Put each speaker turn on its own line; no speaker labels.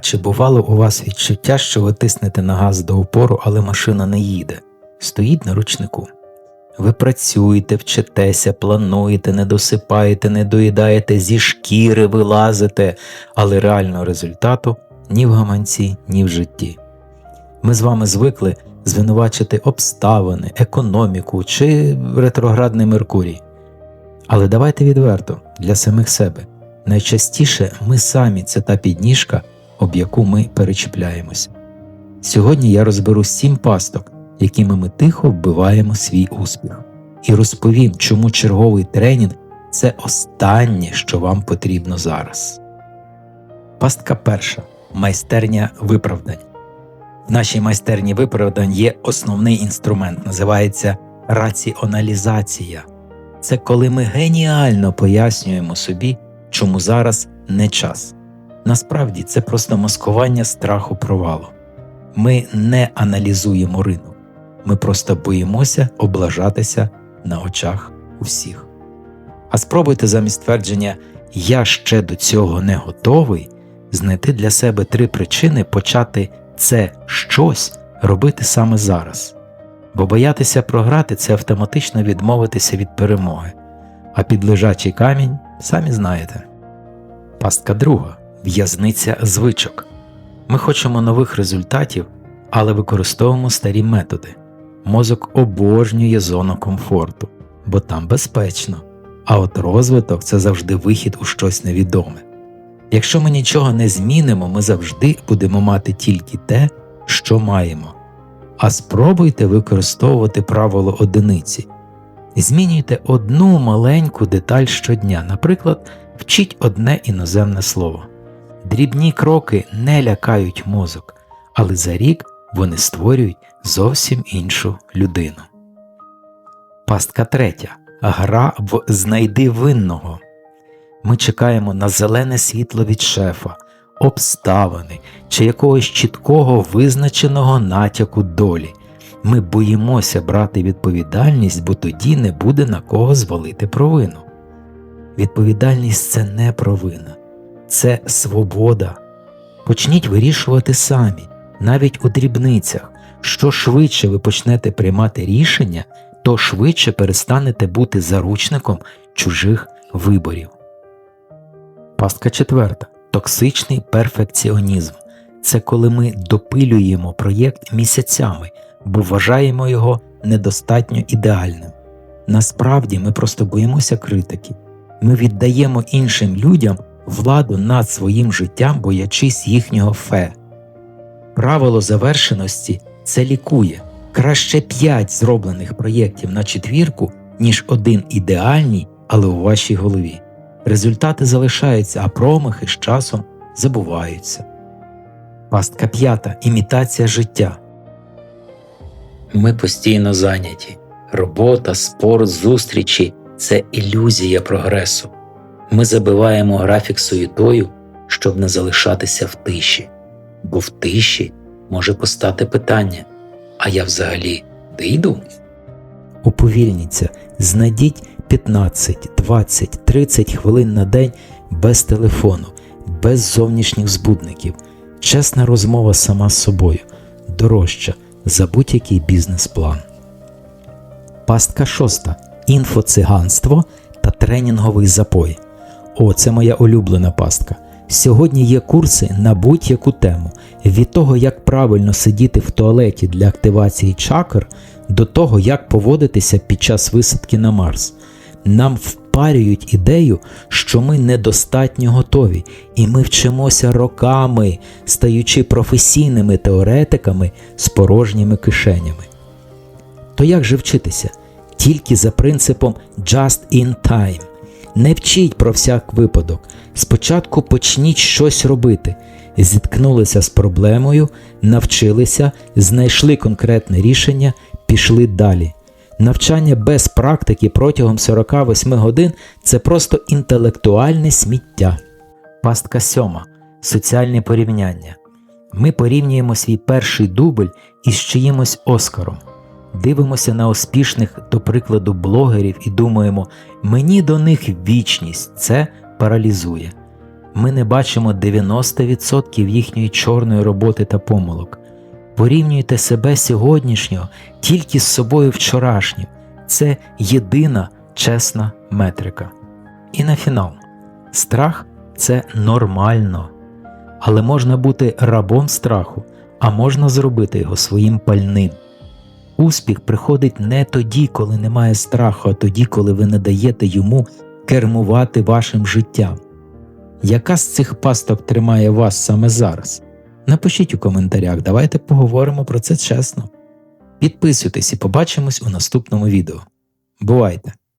чи бувало у вас відчуття, що ви тиснете на газ до упору, але машина не їде, стоїть на ручнику. Ви працюєте, вчитеся, плануєте, не досипаєте, не доїдаєте, зі шкіри вилазите, але реального результату ні в гаманці, ні в житті. Ми з вами звикли звинувачити обставини, економіку чи ретроградний Меркурій. Але давайте відверто для самих себе. Найчастіше ми самі це та підніжка, об яку ми перечіпляємося. Сьогодні я розберу сім пасток, якими ми тихо вбиваємо свій успіх, і розповім, чому черговий тренінг це останнє, що вам потрібно зараз. Пастка перша майстерня виправдань. В нашій майстерні виправдань є основний інструмент, називається раціоналізація. Це коли ми геніально пояснюємо собі, чому зараз не час. Насправді це просто маскування страху провалу. Ми не аналізуємо ринок, ми просто боїмося облажатися на очах усіх. А спробуйте замість твердження Я ще до цього не готовий знайти для себе три причини почати це щось робити саме зараз, бо боятися програти це автоматично відмовитися від перемоги, а під лежачий камінь самі знаєте. Пастка друга в'язниця звичок. Ми хочемо нових результатів, але використовуємо старі методи. Мозок обожнює зону комфорту, бо там безпечно, а от розвиток це завжди вихід у щось невідоме. Якщо ми нічого не змінимо, ми завжди будемо мати тільки те, що маємо. А спробуйте використовувати правило одиниці. Змінюйте одну маленьку деталь щодня, наприклад, вчіть одне іноземне слово. Дрібні кроки не лякають мозок, але за рік вони створюють зовсім іншу людину. Пастка третя. Гра в знайди винного. Ми чекаємо на зелене світло від шефа, обставини чи якогось чіткого визначеного натяку долі. Ми боїмося брати відповідальність, бо тоді не буде на кого звалити провину. Відповідальність це не провина, це свобода. Почніть вирішувати самі, навіть у дрібницях. Що швидше ви почнете приймати рішення, то швидше перестанете бути заручником чужих виборів. Пастка четверта. Токсичний перфекціонізм. Це коли ми допилюємо проєкт місяцями, бо вважаємо його недостатньо ідеальним. Насправді ми просто боїмося критики. Ми віддаємо іншим людям владу над своїм життям, боячись їхнього фе. Правило завершеності це лікує краще п'ять зроблених проєктів на четвірку, ніж один ідеальний, але у вашій голові. Результати залишаються, а промахи з часом забуваються. Пастка п'ята імітація життя. Ми постійно зайняті. Робота, спорт, зустрічі це ілюзія прогресу. Ми забиваємо графік суєтою, щоб не залишатися в тиші, бо в тиші може постати питання А я взагалі де йду? Уповільніться, знайдіть 15, 20, 30 хвилин на день без телефону, без зовнішніх збудників, чесна розмова сама з собою, дорожча за будь-який бізнес-план. Пастка шоста. Інфоциганство та тренінговий запой. О, це моя улюблена пастка. Сьогодні є курси на будь-яку тему від того, як правильно сидіти в туалеті для активації чакр, до того, як поводитися під час висадки на Марс. Нам впарюють ідею, що ми недостатньо готові, і ми вчимося роками, стаючи професійними теоретиками з порожніми кишенями. То як же вчитися? Тільки за принципом just in time. Не вчіть про всяк випадок. Спочатку почніть щось робити. Зіткнулися з проблемою, навчилися, знайшли конкретне рішення, пішли далі. Навчання без практики протягом 48 годин це просто інтелектуальне сміття. Пастка сьома. Соціальне порівняння. Ми порівнюємо свій перший дубль із чиїмось оскаром. Дивимося на успішних, до прикладу, блогерів і думаємо, мені до них вічність це паралізує. ми не бачимо 90% їхньої чорної роботи та помилок. Порівнюйте себе сьогоднішнього тільки з собою вчорашнім. Це єдина чесна метрика. І на фінал. Страх це нормально, але можна бути рабом страху, а можна зробити його своїм пальним. Успіх приходить не тоді, коли немає страху, а тоді, коли ви не даєте йому кермувати вашим життям. Яка з цих пасток тримає вас саме зараз? Напишіть у коментарях, давайте поговоримо про це чесно. Підписуйтесь і побачимось у наступному відео. Бувайте!